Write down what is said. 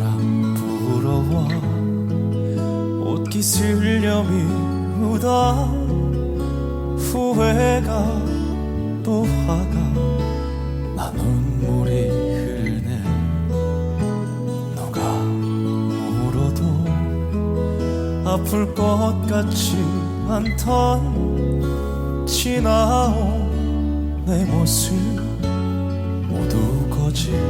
바람 불어와. 옷깃 슬렴이 우다 후회가 또 화가 나 눈물이 흐르네. 너가 울어도 아플 것 같지 않던 지나온 내 모습 모두 거짓인 걸